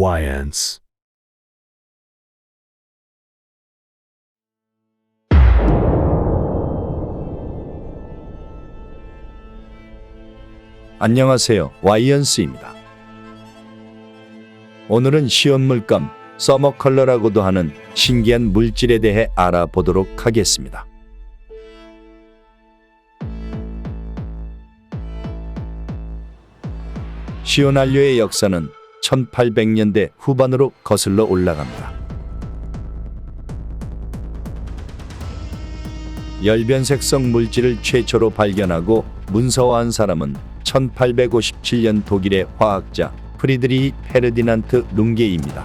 Wyans. 안녕하세요. 와이언스입니다. 오늘은 시온물감, 서머컬러라고도 하는 신기한 물질에 대해 알아보도록 하겠습니다. 시온안료의 역사는 1800년대 후반으로 거슬러 올라갑니다. 열변색성 물질을 최초로 발견하고 문서화한 사람은 1857년 독일의 화학자 프리드리히 페르디난트 룽게입니다.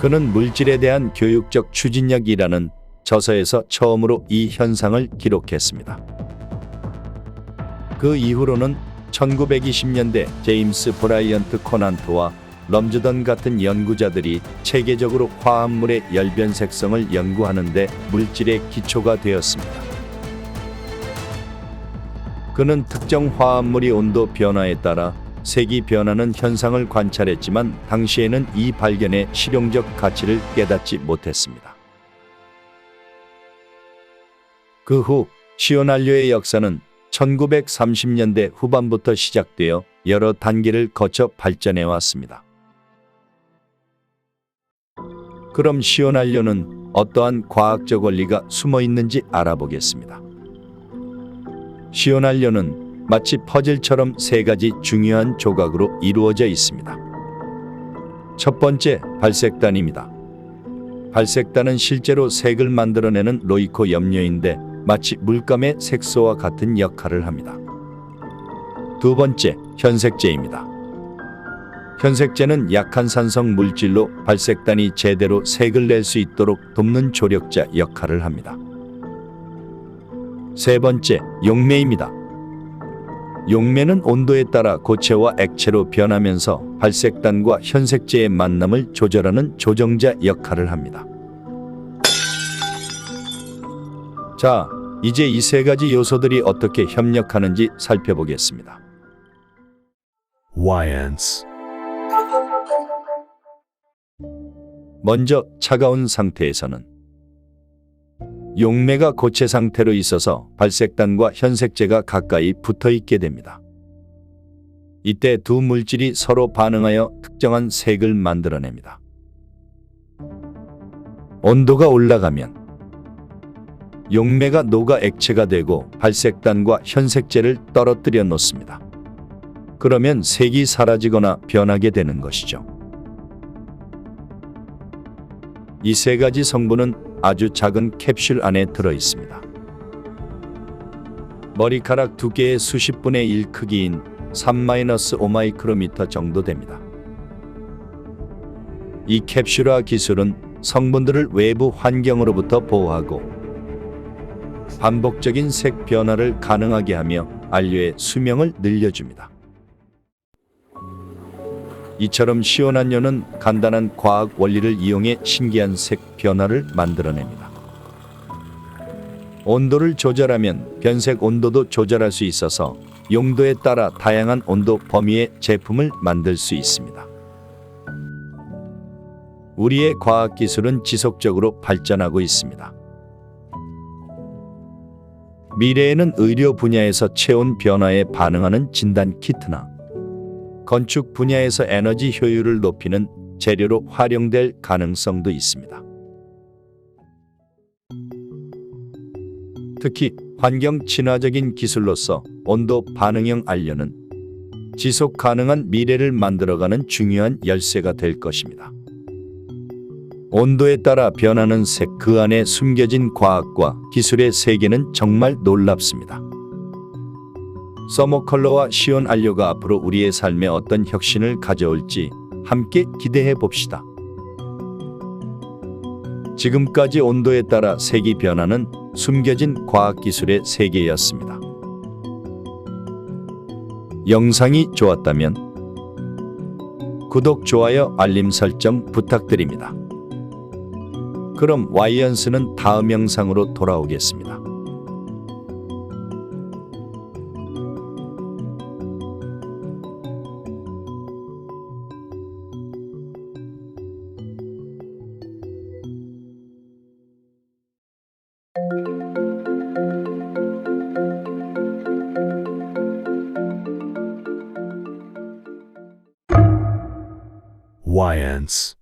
그는 물질에 대한 교육적 추진력이라는 저서에서 처음으로 이 현상을 기록했습니다. 그 이후로는 1920년대 제임스 브라이언트 코난트와 럼즈던 같은 연구자들이 체계적으로 화합물의 열변색성을 연구하는데 물질의 기초가 되었습니다. 그는 특정 화합물이 온도 변화에 따라 색이 변하는 현상을 관찰했지만 당시에는 이 발견의 실용적 가치를 깨닫지 못했습니다. 그 후 시오날료의 역사는 1930년대 후반부터 시작되어 여러 단계를 거쳐 발전해 왔습니다. 그럼 시오날료는 어떠한 과학적 원리가 숨어 있는지 알아보겠습니다. 시오날료는 마치 퍼즐처럼 세 가지 중요한 조각으로 이루어져 있습니다. 첫 번째, 발색단입니다. 발색단은 실제로 색을 만들어내는 로이코 염료인데 마치 물감의 색소와 같은 역할을 합니다. 두 번째, 현색제입니다. 현색제는 약한 산성 물질로 발색단이 제대로 색을 낼 수 있도록 돕는 조력자 역할을 합니다. 세 번째, 용매입니다. 용매는 온도에 따라 고체와 액체로 변하면서 발색단과 현색제의 만남을 조절하는 조정자 역할을 합니다. 자, 이제 이 세 가지 요소들이 어떻게 협력하는지 살펴보겠습니다. Wyans. 먼저 차가운 상태에서는 용매가 고체 상태로 있어서 발색단과 현색제가 가까이 붙어 있게 됩니다. 이때 두 물질이 서로 반응하여 특정한 색을 만들어냅니다. 온도가 올라가면 용매가 녹아 액체가 되고 발색단과 현색제를 떨어뜨려 놓습니다. 그러면 색이 사라지거나 변하게 되는 것이죠. 이 세 가지 성분은 아주 작은 캡슐 안에 들어 있습니다. 머리카락 두 개의 수십 분의 1 크기인 3-5 마이크로미터 정도 됩니다. 이 캡슐화 기술은 성분들을 외부 환경으로부터 보호하고 반복적인 색 변화를 가능하게 하며 안료의 수명을 늘려줍니다. 이처럼 시온안료는 간단한 과학 원리를 이용해 신기한 색 변화를 만들어냅니다. 온도를 조절하면 변색 온도도 조절할 수 있어서 용도에 따라 다양한 온도 범위의 제품을 만들 수 있습니다. 우리의 과학 기술은 지속적으로 발전하고 있습니다. 미래에는 의료 분야에서 체온 변화에 반응하는 진단 키트나 건축 분야에서 에너지 효율을 높이는 재료로 활용될 가능성도 있습니다. 특히 환경 친화적인 기술로서 온도 반응형 안료는 지속 가능한 미래를 만들어가는 중요한 열쇠가 될 것입니다. 온도에 따라 변하는 색 그 안에 숨겨진 과학과 기술의 세계는 정말 놀랍습니다. 서머컬러와 시온 안료가 앞으로 우리의 삶에 어떤 혁신을 가져올지 함께 기대해 봅시다. 지금까지 온도에 따라 색이 변하는 숨겨진 과학기술의 세계였습니다. 영상이 좋았다면 구독, 좋아요, 알림 설정 부탁드립니다. 그럼 와이언스는 다음 영상으로 돌아오겠습니다. Wyance.